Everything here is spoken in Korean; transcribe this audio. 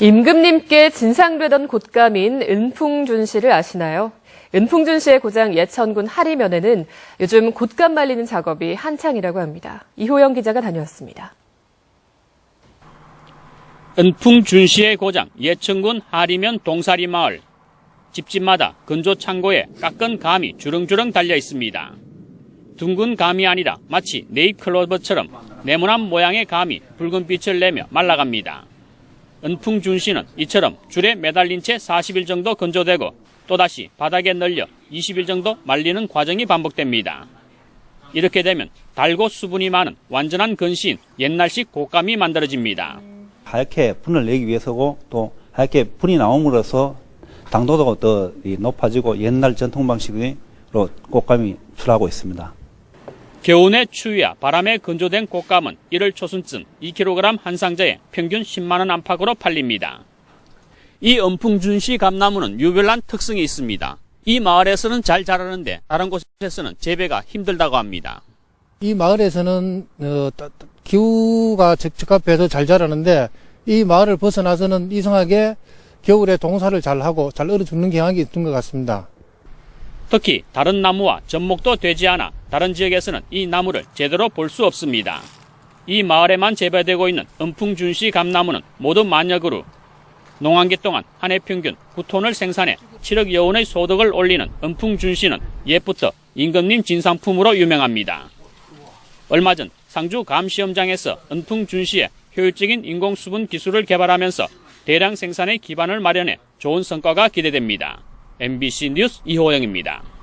임금님께 진상되던 곶감인 은풍준 씨를 아시나요? 은풍준 씨의 고장 예천군 하리면에는 요즘 곶감 말리는 작업이 한창이라고 합니다. 이호영 기자가 다녀왔습니다. 은풍준 씨의 고장 예천군 하리면 동사리 마을 집집마다 근조 창고에 깎은 감이 주렁주렁 달려 있습니다. 둥근 감이 아니라 마치 네잎 클로버처럼 네모난 모양의 감이 붉은 빛을 내며 말라갑니다. 은풍준 씨는 이처럼 줄에 매달린 채 40일 정도 건조되고 또다시 바닥에 널려 20일 정도 말리는 과정이 반복됩니다. 이렇게 되면 달고 수분이 많은 완전한 건시인 옛날식 곶감이 만들어집니다. 하얗게 분을 내기 위해서고 또 하얗게 분이 나옴으로써 당도도가 더이 높아지고 옛날 전통 방식으로 꽃감이 출하고 있습니다. 겨우내 추위와 바람에 건조된 곶감은 1월 초순쯤 2kg 한 상자에 평균 10만원 안팎으로 팔립니다. 이 엄풍준씨 감나무는 유별난 특성이 있습니다. 이 마을에서는 잘 자라는데 다른 곳에서는 재배가 힘들다고 합니다. 이 마을에서는 어, 기후가 적- 적합해서 잘 자라는데 이 마을을 벗어나서는 이상하게 겨울에 동사를 잘 하고 잘 얼어 죽는 경향이 있던 것 같습니다. 특히 다른 나무와 접목도 되지 않아 다른 지역에서는 이 나무를 제대로 볼 수 없습니다. 이 마을에만 재배되고 있는 엄풍준씨 감나무는 모두 만여 그루. 농한기 동안 한 해 평균 9톤을 생산해 7억 여원의 소득을 올리는 엄풍준씨는 옛부터 임금님 진상품으로 유명합니다. 얼마 전 상주 감시험장에서 은풍준씨의 효율적인 인공수분 기술을 개발하면서 대량 생산의 기반을 마련해 좋은 성과가 기대됩니다. MBC 뉴스 이호영입니다.